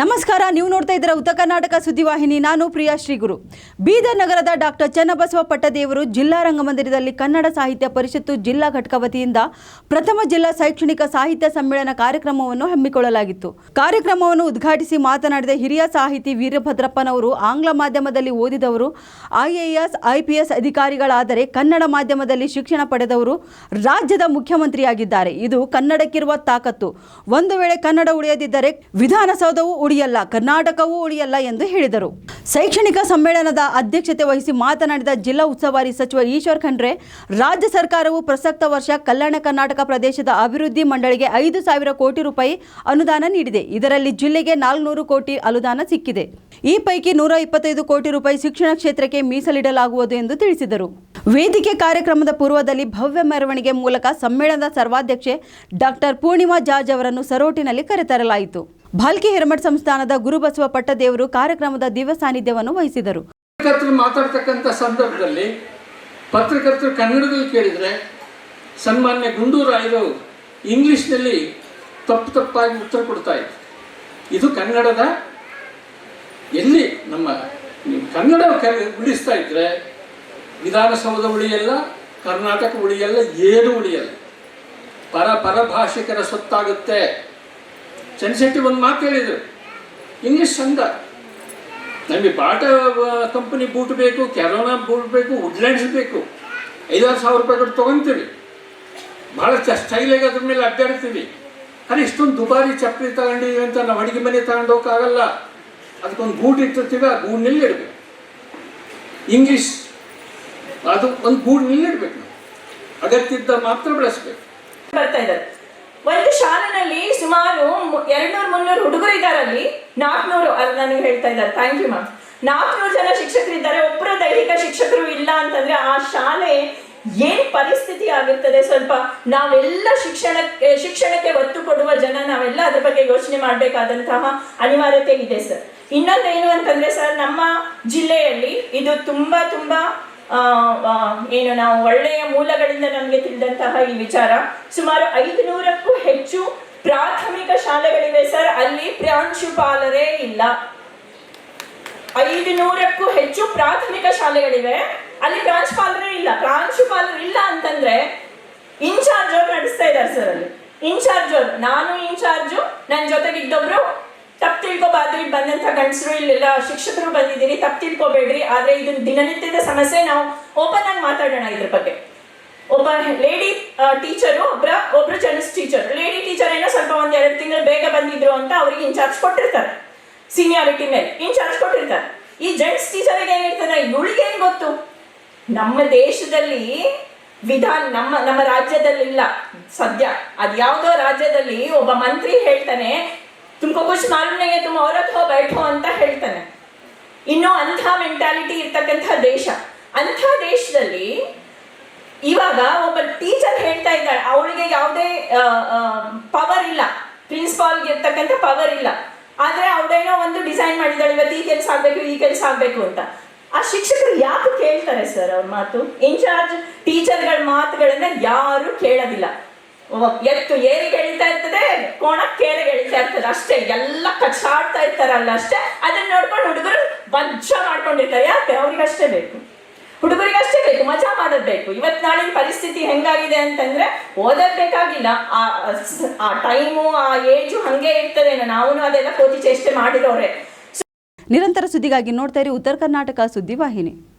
ನಮಸ್ಕಾರ, ನೀವು ನೋಡ್ತಾ ಇದ್ದೀರಾ ಉತ್ತರ ಕರ್ನಾಟಕ ಸುದ್ದಿವಾಹಿನಿ ನಾನು ಪ್ರಿಯಾ ಶ್ರೀಗುರು. ಬೀದರ್ ನಗರದ ಡಾಕ್ಟರ್ ಚನ್ನಬಸವ ಪಟ್ಟದೇವರು ಜಿಲ್ಲಾ ರಂಗಮಂದಿರದಲ್ಲಿ ಕನ್ನಡ ಸಾಹಿತ್ಯ ಪರಿಷತ್ತು ಜಿಲ್ಲಾ ಘಟಕ ವತಿಯಿಂದ ಪ್ರಥಮ ಜಿಲ್ಲಾ ಶೈಕ್ಷಣಿಕ ಸಾಹಿತ್ಯ ಸಮ್ಮೇಳನ ಕಾರ್ಯಕ್ರಮವನ್ನು ಹಮ್ಮಿಕೊಳ್ಳಲಾಗಿತ್ತು. ಕಾರ್ಯಕ್ರಮವನ್ನು ಉದ್ಘಾಟಿಸಿ ಮಾತನಾಡಿದ ಹಿರಿಯ ಸಾಹಿತಿ ವೀರಭದ್ರಪ್ಪನವರು, ಆಂಗ್ಲ ಮಾಧ್ಯಮದಲ್ಲಿ ಓದಿದವರು, ಐಎಎಸ್, ಐಪಿಎಸ್ ಅಧಿಕಾರಿಗಳಾದರೆ ಕನ್ನಡ ಮಾಧ್ಯಮದಲ್ಲಿ ಶಿಕ್ಷಣ ಪಡೆದವರು ರಾಜ್ಯದ ಮುಖ್ಯಮಂತ್ರಿಯಾಗಿದ್ದಾರೆ. ಇದು ಕನ್ನಡಕ್ಕಿರುವ ತಾಕತ್ತು. ಒಂದು ವೇಳೆ ಕನ್ನಡ ಉಳಿಯದಿದ್ದರೆ ವಿಧಾನಸೌಧವೂ ಉಳಿಯಲ್ಲ, ಕರ್ನಾಟಕವೂ ಉಳಿಯಲ್ಲ ಎಂದು ಹೇಳಿದರು. ಶೈಕ್ಷಣಿಕ ಸಮ್ಮೇಳನದ ಅಧ್ಯಕ್ಷತೆ ವಹಿಸಿ ಮಾತನಾಡಿದ ಜಿಲ್ಲಾ ಉಸ್ತುವಾರಿ ಸಚಿವ ಈಶ್ವರ್ ಖಂಡ್ರೆ, ರಾಜ್ಯ ಸರ್ಕಾರವು ಪ್ರಸಕ್ತ ವರ್ಷ ಕಲ್ಯಾಣ ಕರ್ನಾಟಕ ಪ್ರದೇಶದ ಅಭಿವೃದ್ಧಿ ಮಂಡಳಿಗೆ ಐದು ಸಾವಿರ ಕೋಟಿ ರೂಪಾಯಿ ಅನುದಾನ ನೀಡಿದೆ. ಇದರಲ್ಲಿ ಜಿಲ್ಲೆಗೆ ನಾಲ್ನೂರು ಕೋಟಿ ಅನುದಾನ ಸಿಕ್ಕಿದೆ. ಈ ಪೈಕಿ ನೂರ ಇಪ್ಪತ್ತೈದು ಕೋಟಿ ರೂಪಾಯಿ ಶಿಕ್ಷಣ ಕ್ಷೇತ್ರಕ್ಕೆ ಮೀಸಲಿಡಲಾಗುವುದು ಎಂದು ತಿಳಿಸಿದರು. ವೇದಿಕೆ ಕಾರ್ಯಕ್ರಮದ ಪೂರ್ವದಲ್ಲಿ ಭವ್ಯ ಮೆರವಣಿಗೆ ಮೂಲಕ ಸಮ್ಮೇಳನದ ಸರ್ವಾಧ್ಯಕ್ಷೆ ಡಾಕ್ಟರ್ ಪೂರ್ಣಿಮಾ ಜಾರ್ಜ್ ಅವರನ್ನು ಸರೋಟಿನಲ್ಲಿ ಕರೆತರಲಾಯಿತು. ಭಾಲ್ಕಿ ಹಿರಮಠ ಸಂಸ್ಥಾನದ ಗುರುಬಸವ ಪಟ್ಟದೇವರು ಕಾರ್ಯಕ್ರಮದ ದಿವ್ಯ ಸಾನ್ನಿಧ್ಯವನ್ನು ವಹಿಸಿದರು. ಪತ್ರಕರ್ತರು ಮಾತಾಡ್ತಕ್ಕಂಥ ಸಂದರ್ಭದಲ್ಲಿ ಪತ್ರಕರ್ತರು ಕನ್ನಡದಲ್ಲಿ ಕೇಳಿದರೆ ಸನ್ಮಾನ್ಯ ಗುಂಡೂರಾಯರು ಇಂಗ್ಲೀಷ್ನಲ್ಲಿ ತಪ್ಪು ತಪ್ಪಾಗಿ ಉತ್ತರ ಕೊಡ್ತಾ ಇದ್ರು. ಇದು ಕನ್ನಡದ ಎಲ್ಲಿ ನಮ್ಮ ಕನ್ನಡ ಉಳಿಸ್ತಾ ಇದ್ರೆ ವಿಧಾನಸೌಧ ಉಳಿಯಲ್ಲ, ಕರ್ನಾಟಕ ಉಳಿಯಲ್ಲ, ಏನು ಉಳಿಯಲ್ಲ. ಪರ ಪರಭಾಷಿಕರ ಸೊತ್ತಾಗುತ್ತೆ ಚನ್ಶೆಟ್ಟಿ ಒಂದು ಮಾತು ಹೇಳಿದರು. ಇಂಗ್ಲೀಷ್ ಚಂದ? ನಮಗೆ ಬಾಟಾ ಕಂಪನಿ ಬೂಟ್ ಬೇಕು ಕ್ಯಾರೋನಾ ಬೂಟ್ ಬೇಕು ವುಡ್ಲ್ಯಾಂಡ್ಸ್ ಬೇಕು. ಐದಾರು ಸಾವಿರ ರೂಪಾಯಿ ಕೊಟ್ಟು ತೊಗೊತೀವಿ ಭಾಳ ಚ ಸ್ಟೈಲಾಗಿ ಅದ್ರ ಮೇಲೆ ಅಡ್ಡಾಡ್ತೀವಿ. ಆದರೆ ಇಷ್ಟೊಂದು ದುಬಾರಿ ಚಪ್ಪಲಿ ತಗೊಂಡಿದ್ದೀವಿ ಅಂತ ನಾವು ಅಡುಗೆ ಮನೆ ತಗೊಂಡೋಗಕ್ಕಾಗಲ್ಲ ಅದಕ್ಕೊಂದು ಬೂಟ್ ಇಟ್ಟಿರ್ತೀವಿ, ಆ ಗೂಡಿನಲ್ಲಿ ಇಡಬೇಕು ಇಂಗ್ಲೀಷ್ ಅದು ಒಂದು ಗೂಡಿನಲ್ಲಿ ಇಡಬೇಕು ನಾವು ಅಗತ್ಯದ ಮಾತ್ರ ಬೆಳೆಸ್ಬೇಕು. ಬರ್ತಾ ಇದ್ದಾರೆ. ಒಂದು ಶಾಲೆನಲ್ಲಿ ಸುಮಾರು ಎರಡ್ನೂರು ಮುನ್ನೂರು ಹುಡುಗರು ಇದ್ದಾರೆ ಅಲ್ಲಿ. ನಾಲ್ಕುನೂರು ಅದು ನನಗೆ ಹೇಳ್ತಾ ಇದ್ದಾರೆ. ಥ್ಯಾಂಕ್ ಯು ಮ್ಯಾಮ್ ನಾಲ್ಕುನೂರು ಜನ ಶಿಕ್ಷಕರು ಇದ್ದಾರೆ. ಒಬ್ಬರು ದೈಹಿಕ ಶಿಕ್ಷಕರು ಇಲ್ಲ ಅಂತಂದ್ರೆ ಆ ಶಾಲೆ ಏನ್ ಪರಿಸ್ಥಿತಿ ಆಗಿರ್ತದೆ? ಸ್ವಲ್ಪ ನಾವೆಲ್ಲ ಶಿಕ್ಷಣಕ್ಕೆ ಶಿಕ್ಷಣಕ್ಕೆ ಒತ್ತು ಕೊಡುವ ಜನ ನಾವೆಲ್ಲ ಅದ್ರ ಬಗ್ಗೆ ಯೋಚನೆ ಮಾಡಬೇಕಾದಂತಹ ಅನಿವಾರ್ಯತೆ ಇದೆ ಸರ್ ಇನ್ನೊಂದೇನು ಅಂತಂದ್ರೆ ಸರ್ ನಮ್ಮ ಜಿಲ್ಲೆಯಲ್ಲಿ ಇದು ತುಂಬಾ ತುಂಬಾ ಏನು ನಾವು ಒಳ್ಳೆಯ ಮೂಲಗಳಿಂದ ನಮಗೆ ತಿಳಿದಂತಹ ಈ ವಿಚಾರ. ಸುಮಾರು ಐದು ನೂರಕ್ಕೂ ಹೆಚ್ಚು ಪ್ರಾಥಮಿಕ ಶಾಲೆಗಳಿವೆ ಸರ್. ಅಲ್ಲಿ ಪ್ರಾಂಶುಪಾಲರೇ ಇಲ್ಲ. ಐದು ನೂರಕ್ಕೂ ಹೆಚ್ಚು ಪ್ರಾಥಮಿಕ ಶಾಲೆಗಳಿವೆ. ಅಲ್ಲಿ ಪ್ರಾಂಶುಪಾಲರೇ ಇಲ್ಲ. ಪ್ರಾಂಶುಪಾಲರು ಇಲ್ಲ ಅಂತಂದ್ರೆ ಇನ್ಚಾರ್ಜ್ ಅವ್ರು ನಡೆಸ್ತಾ ಇದ್ದಾರೆ ಸರ್ ಅಲ್ಲಿ. ಇನ್ಚಾರ್ಜ್ ಅವ್ರು. ನಾನು ಇನ್ಚಾರ್ಜು ನನ್ನ ಜೊತೆಗೆ ಇದ್ದೊಬ್ರು ತಪ್ಪು ತಿಳ್ಕೊಬಾದ್ರಿ ಬಂದಂಥ ಗಂಡಸರು ಇಲ್ಲೆಲ್ಲ ಶಿಕ್ಷಕರು ಬಂದಿದ್ದೀರಿ ತಪ್ಪು ತಿಳ್ಕೊಬೇಡ್ರಿ ಆದರೆ ಇದು ದಿನನಿತ್ಯದ ಸಮಸ್ಯೆ ನಾವು ಓಪನ್ ಆಗಿ ಮಾತಾಡೋಣ ಇದ್ರ ಬಗ್ಗೆ. ಒಬ್ಬ ಲೇಡಿ ಟೀಚರು ಒಬ್ಬರ ಒಬ್ರು ಜೆಂಟ್ಸ್ ಟೀಚರ್ ಲೇಡಿ ಟೀಚರ್ ಏನೋ ಸ್ವಲ್ಪ ಒಂದು ಎರಡು ತಿಂಗಳು ಬೇಗ ಬಂದಿದ್ರು ಅಂತ ಅವ್ರಿಗೆ ಇನ್ಚಾರ್ಜ್ ಕೊಟ್ಟಿರ್ತಾರೆ. ಸೀನಿಯಾರಿಟಿ ಮೇಲೆ ಇನ್ಚಾರ್ಜ್ ಕೊಟ್ಟಿರ್ತಾರೆ. ಈ ಜೆಂಟ್ಸ್ ಟೀಚರ್ಗೆ ಏನಿರ್ತದೆ ಇವಳಿಗೆ ಏನ್ ಗೊತ್ತು? ನಮ್ಮ ದೇಶದಲ್ಲಿ ವಿಧಾನ, ನಮ್ಮ ನಮ್ಮ ರಾಜ್ಯದಲ್ಲಿ ಇಲ್ಲ ಸದ್ಯ ಅದ್ಯಾವುದೋ ರಾಜ್ಯದಲ್ಲಿ ಒಬ್ಬ ಮಂತ್ರಿ ಹೇಳ್ತಾನೆ तुमको कुछ मालूम नहीं है, तुम ಅಂತ ಹೇಳ್ತಾನೆ ಇನ್ನು ಅಂಥ ಮೆಂಟಾಲಿಟಿ ಇರ್ತಕ್ಕಂಥ ದೇಶ ಅಂಥ ದೇಶದಲ್ಲಿ ಇವಾಗ ಒಬ್ಬ ಟೀಚರ್ ಹೇಳ್ತಾ ಇದ್ದಾಳೆ ಅವಳಿಗೆ ಯಾವುದೇ ಪವರ್ ಇಲ್ಲ ಪ್ರಿನ್ಸಿಪಾಲ್ಗೆ ಇರ್ತಕ್ಕಂಥ ಪವರ್ ಇಲ್ಲ ಆದ್ರೆ ಅವಳೇನೋ ಒಂದು ಡಿಸೈನ್ ಮಾಡಿದ್ದಾಳೆ ಇವತ್ತು ಈ ಕೆಲಸ ಆಗಬೇಕು ಈ ಕೆಲಸ ಆಗಬೇಕು ಅಂತ ಆ ಶಿಕ್ಷಕರು ಯಾಕೆ ಕೇಳ್ತಾರೆ ಸರ್ ಅವ್ರ ಮಾತು ಇನ್ಚಾರ್ಜ್ ಟೀಚರ್ಗಳ ಮಾತುಗಳನ್ನ ಯಾರು ಕೇಳೋದಿಲ್ಲ ಎತ್ತು ಏರಿ ಕೇಳ್ತಾ ಇರ್ತದೆ ಕೋಣಕ್ಕೆ ಎಳಿತಾ ಇರ್ತದೆ ಅಷ್ಟೇ. ಎಲ್ಲ ಕಚ್ಚಾಡ್ತಾ ಇರ್ತಾರಲ್ಲ ಅಷ್ಟೇ. ಅದನ್ನ ನೋಡ್ಕೊಂಡು ಹುಡುಗರು ಬಜ್ಜ ಮಾಡ್ಕೊಂಡಿರ್ತಾರೆ. ಯಾಕೆ? ಅವ್ರಿಗೆ ಅಷ್ಟೇ ಬೇಕು. ಹುಡುಗರಿಗೆ ಅಷ್ಟೇ ಬೇಕು. ಮಜಾ ಮಾಡೋದ್ ಬೇಕು. ಇವತ್ ನಾಳಿನ ಪರಿಸ್ಥಿತಿ ಹೆಂಗಾಗಿದೆ ಅಂತಂದ್ರೆ ಓದೋದ್ ಬೇಕಾಗಿಲ್ಲ. ಆ ಆ ಟೈಮು, ಆ ಏಜು ಹಂಗೆ ಇರ್ತದೆ ನಾವು ಅದೆಲ್ಲ ಕೋತಿ ಚೇಷ್ಟೆ ಮಾಡಿರೋರೆ. ನಿರಂತರ ಸುದ್ದಿಗಾಗಿ ನೋಡ್ತಾ ಇರಿ ಉತ್ತರ ಕರ್ನಾಟಕ ಸುದ್ದಿವಾಹಿನಿ.